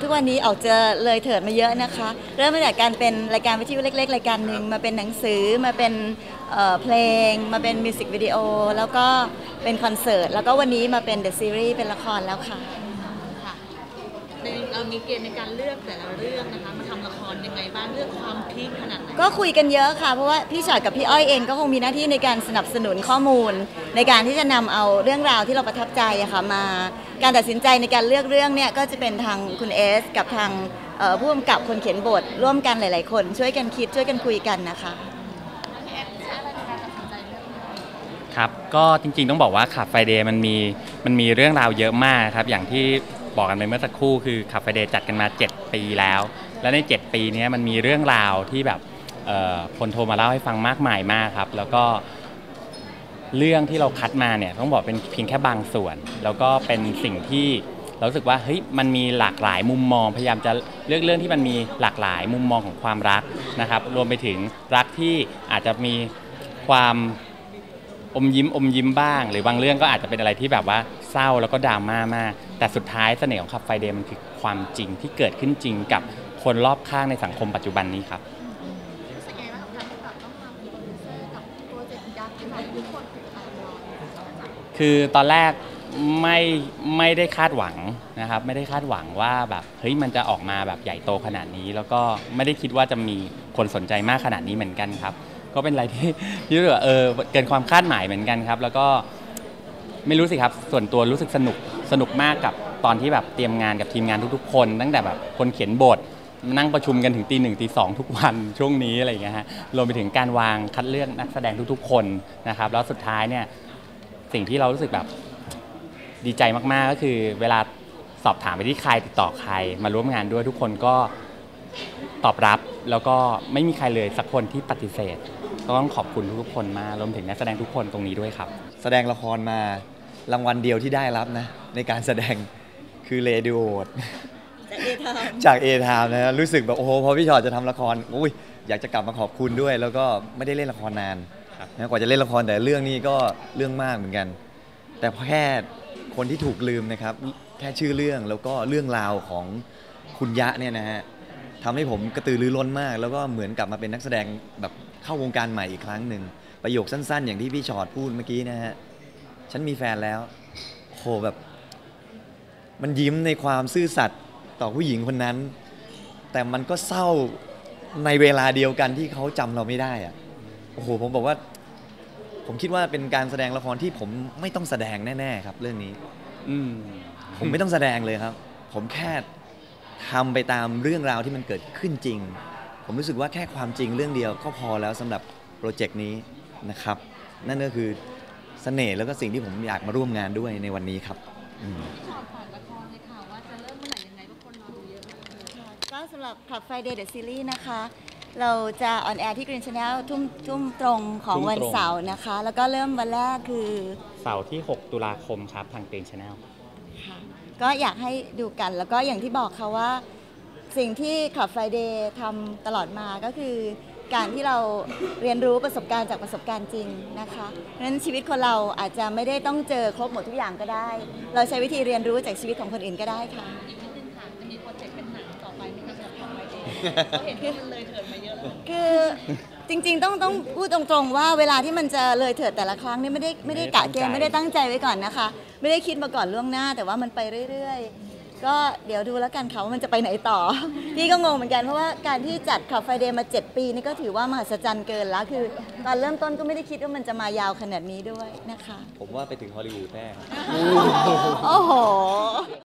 ทุกวันนี้ออกจะเลยเถิดมาเยอะนะคะ เริ่มมาจากการเป็นรายการวิทยุเล็ก ๆ รายการหนึ่งมาเป็นหนังสือมาเป็นเเพลง มาเป็นมิวสิกวิดีโอแล้วก็เป็นคอนเสิร์ตแล้วก็วันนี้มาเป็นเดอะซีรีส์เป็นละครแล้วค่ะ เรามีเกณฑ์ในการเลือกแต่ละเรื่องนะคะมาทำละครยังไงบ้างเลือกความพีคขนาดไหนก็คุยกันเยอะค่ะ เพราะว่าพี่ชอดกับพี่อ้อยเองก็คงมีหน้าที่ในการสนับสนุนข้อมูล ในการที่จะนำเอาเรื่องราวที่เราประทับใจอะค่ะมาการตัดสินใจในการเลือกเรื่องเนี่ยก็จะเป็นทางคุณเอสกับทางเอ่อผู้กำกับคนเขียนบท ร่วมกันหลาย ๆ คน ช่วยกันคิดช่วยกันคุยกันนะคะ ครับ ก็จริงๆต้องบอกว่าขับไฟเดย์มันมีมันมีเรื่องราวเยอะมากครับ อย่างที่ บอกกันไปเมื่อสักครู่คือขับไฟเดย์จัดกันมา 7 ปีแล้ว และใน 7 ปีนี้มันมีเรื่องราวที่แบบคนโทรมาเล่าให้ฟังมากมายมากครับ แล้วก็เรื่องที่เราคัดมาเนี่ยต้องบอกเป็นเพียงแค่บางส่วน แล้วก็เป็นสิ่งที่เราสึกว่าเฮ้ยมันมีหลากหลายมุมมอง พยายามจะเลือกเรื่องที่มันมีหลากหลายมุมมองของความรักนะครับ รวมไปถึงรักที่อาจจะมีความ อมยิ้มอมยิ้มบ้าง หรือบางเรื่องก็อาจจะเป็นอะไรที่แบบว่าเศร้าแล้วก็ดราม่ามาก แต่สุดท้ายเสน่ห์ของขับไฟเดย์มันคือความจริงที่เกิดขึ้นจริงกับคนรอบข้างในสังคมปัจจุบันนี้ครับรู้สึกไงบ้างกับการที่แบบต้องมาเป็นโปรดิวเซอร์กับโปรเจกต์ยักษ์ที่แบบทุกคนติดตามรอคือตอนแรกไม่ไม่ได้คาดหวังนะครับไม่ได้คาดหวังว่าแบบเฮ้ยมันจะออกมาแบบใหญ่โตขนาดนี้ แล้วก็ไม่ได้คิดว่าจะมีคนสนใจมากขนาดนี้เหมือนกันครับ ก็เป็นอะไรที่ที่รู้สึกว่าเออเกินความคาดหมายเหมือนกันครับ แล้วก็ไม่รู้สิครับ ส่วนตัวรู้สึกสนุกสนุกมากกับตอนที่แบบเตรียมงานกับทีมงานทุกๆ คน ตั้งแต่แบบคนเขียนบทนั่งประชุมกันถึงตีหนึ่งตีสองทุกวันช่วงนี้อะไรอย่างเงี้ยฮะรวมไปถึงการวางคัดเลือกนักแสดงทุกๆ คนนะครับ แล้วสุดท้ายเนี่ยสิ่งที่เรารู้สึกแบบดีใจมากๆก็คือ เวลาสอบถามไปที่ใครติดต่อใคร มาร่วมงานด้วยทุกคนก็ตอบรับแล้วก็ไม่มีใครเลยสักคนที่ปฏิเสธ ก็ต้องขอบคุณทุกๆคนมากรวมถึงนักแสดงทุกคนตรงนี้ด้วยครับ แสดงละครมารางวัลเดียวที่ได้รับนะ ในการแสดงคือเรดิโอดจากเอทามนะรู้สึกแบบโอ้โหพอพี่ชอตจะทำละครอุ้ยอยากจะกลับมาขอบคุณด้วย แล้วก็ไม่ได้เล่นละครนานครับนะกว่าจะเล่นละครแต่เรื่องนี้ก็เรื่องมากเหมือนกัน แต่แค่คนที่ถูกลืมนะครับ แค่ชื่อเรื่องแล้วก็เรื่องราวของคุณยะเนี่ยนะฮะทำให้ผมกระตือรือร้นมาก แล้วก็เหมือนกลับมาเป็นนักแสดงแบบ เข้าวงการใหม่อีกครั้งหนึ่ง ประโยคสั้น ๆ อย่างที่พี่ชอตพูดเมื่อกี้นะฮะ ฉันมีแฟนแล้วโหแบบ มันยิ้มในความซื่อสัตย์ต่อผู้หญิงคนนั้น แต่มันก็เศร้าในเวลาเดียวกันที่เขาจำเราไม่ได้อะโอ้โหผมบอกว่า ผมคิดว่าเป็นการแสดงละครที่ผมไม่ต้องแสดงแน่ๆครับ เรื่องนี้ อืมผมไม่ต้องแสดงเลยครับ ผมแค่ทำไปตามเรื่องราวที่มันเกิดขึ้นจริง ผมรู้สึกว่าแค่ความจริงเรื่องเดียวก็พอแล้วสำหรับโปรเจกต์นี้นะครับ นั่นก็คือเสน่ห์แล้วก็สิ่งที่ผมอยากมาร่วมงานด้วยในวันนี้ครับอืมชอบฝากละครเลยค่ะว่าจะเริ่มเมื่อไหร่ยังไงทุกคนรอดูเยอะมากเลยก็สำหรับ Club Friday The Series นะคะ เราจะออนแอร์ที่ Green Channel ทุ่มทุ่มตรงของทุ่มตรง วันเสาร์นะคะ แล้วก็เริ่มวันแรกคือ เสาร์ที่ 6 ตุลาคมครับ ทางเกรนชาแนลค่ะก็อยากให้ดูกันแล้วก็อย่างที่บอกค่ะว่า สิ่งที่ Club Friday ทำตลอดมาก็คือ การที่เราเรียนรู้ประสบการณ์จากประสบการณ์จริงนะคะเพราะฉะนั้นชีวิตคนเราอาจจะไม่ได้ต้องเจอครบหมดทุกอย่างก็ได้ เราใช้วิธีเรียนรู้จากชีวิตของคนอื่นก็ได้ค่ะอีกนิดนึงค่ะจะมีโปรเจกต์เป็นหนังต่อไปไหมคะสำหรับทางไวเดย์เขาเห็นว่ามันเลยเถิดมาเยอะแล้วคือจริงๆ ต้องต้องพูดตรงๆว่าเวลาที่มันจะเลยเถิดแต่ละครั้งเนี่ยไม่ได้ไม่ได้กะเกณฑ์ไม่ได้ตั้งใจไว้ก่อนนะคะ ไม่ได้คิดมาก่อนล่วงหน้า แต่ว่ามันไปเรื่อยๆ ก็เดี๋ยวดูแล้วกันค่ะว่ามันจะไปไหนต่อ พี่ก็งงเหมือนกันเพราะว่าการที่จัดขับไฟเดย์มา 7 ปีนี่ก็ถือว่ามหัศจรรย์เกินแล้วคือตอนเริ่มต้นก็ไม่ได้คิดว่ามันจะมายาวขนาดนี้ด้วยนะคะ ผมว่าไปถึงฮอลลีวูดแน่ครับ โอ้โห